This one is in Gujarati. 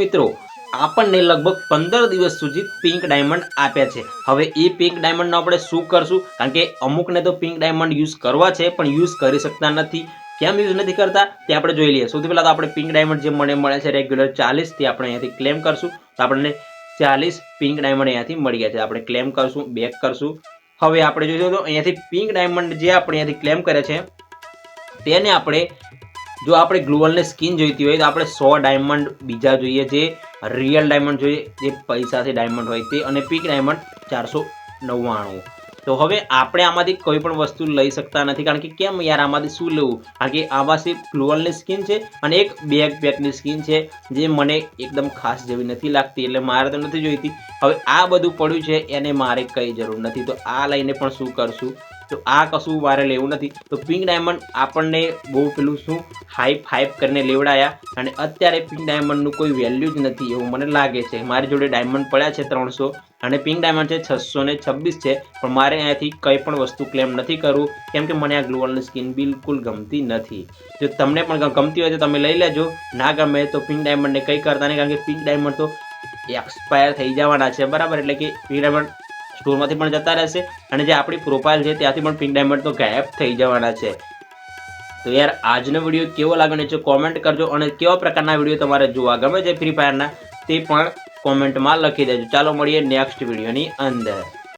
મિત્રો, આપણને લગભગ પંદર દિવસ સુધી પિંક ડાયમંડ આપ્યા છે. હવે એ પિંક ડાયમંડનો આપણે શું કરશું? કારણ કે અમુકને તો પિંક ડાયમંડ યુઝ કરવા છે, પણ યુઝ કરી શકતા નથી. કેમ યુઝ નથી કરતા? તે આપણે જોઈ લઈએ. સૌથી પહેલાં તો આપણે પિંક ડાયમંડ જે મને મળે છે, રેગ્યુલર ચાલીસ, તે આપણે અહીંયાથી ક્લેમ કરશું. તો આપણને ચાલીસ પિંક ડાયમંડ અહીંયાથી મળી ગયા છે. આપણે ક્લેમ કરશું, બેક કરશું. હવે આપણે જોઈશું તો અહીંયાથી પિંક ડાયમંડ જે આપણે અહીંયાથી ક્લેમ કરે છે, તેને આપણે જો આપણે ગ્લુવલને સ્કિન જોઈતી હોય તો આપણે સો ડાયમંડ બીજા જોઈએ, જે રિયલ ડાયમંડ જોઈએ, જે પૈસાથી ડાયમંડ હોય તે, અને પીક ડાયમંડ ચારસો નવ્વાણું. તો હવે આપણે આમાંથી કોઈ પણ વસ્તુ લઈ શકતા નથી, કારણ કે કેમ યાર આમાંથી શું લેવું? કારણ કે આમાં સિર્ફ ગ્લુવલની સ્કિન છે અને એક બેગ પેકની સ્કિન છે, જે મને એકદમ ખાસ જેવી નથી લાગતી, એટલે મારે તો નથી જોઈતી. હવે આ બધું પડ્યું છે, એને મારે કંઈ જરૂર નથી. તો આ લઈને પણ શું કરશું? તો આ કશું મારે લેવું નથી, તો પિંક ડાયમંડ આપણને બહુ પેલું શું હાઈપ હાઈપ કરીને લેવડાયા. અને અત્યારે પિંક ડાયમંડનું કોઈ વેલ્યુ જ નથી એવું મને લાગે છે. મારી જોડે ડાયમંડ પડ્યા છે ત્રણસો અને પિંક ડાયમંડ છે છસો ને છવ્વીસ છે, પણ મારે અહીંયાથી કંઈ પણ વસ્તુ ક્લેમ નથી કરવું, કેમ કે મને આ ગ્લોવલની સ્કિન બિલકુલ ગમતી નથી. જો તમને પણ ગમતી હોય તો તમે લઈ લેજો. ના ગમે તો પિંક ડાયમંડને કંઈ કરતા નહીં, કારણ કે પિંક ડાયમંડ તો એક્સપાયર થઈ જવાના છે. બરાબર? એટલે કે પિંક ડાયમંડ સ્ટોરમાંથી પણ જતા રહેશે. અને જે આપણી પ્રોફાઇલ છે, ત્યાંથી પણ પિન ડાયમંડ તો ગાયબ થઈ જવાના છે. તો યાર, આજનો વીડિયો કેવો લાગ્યો છે કોમેન્ટ કરજો અને કેવા પ્રકારના વીડિયો તમારે જોવા ગમે છે ફ્રી ફાયરના તે પણ કોમેન્ટમાં લખી દેજો. ચાલો મળીએ નેક્સ્ટ વિડીયોની અંદર.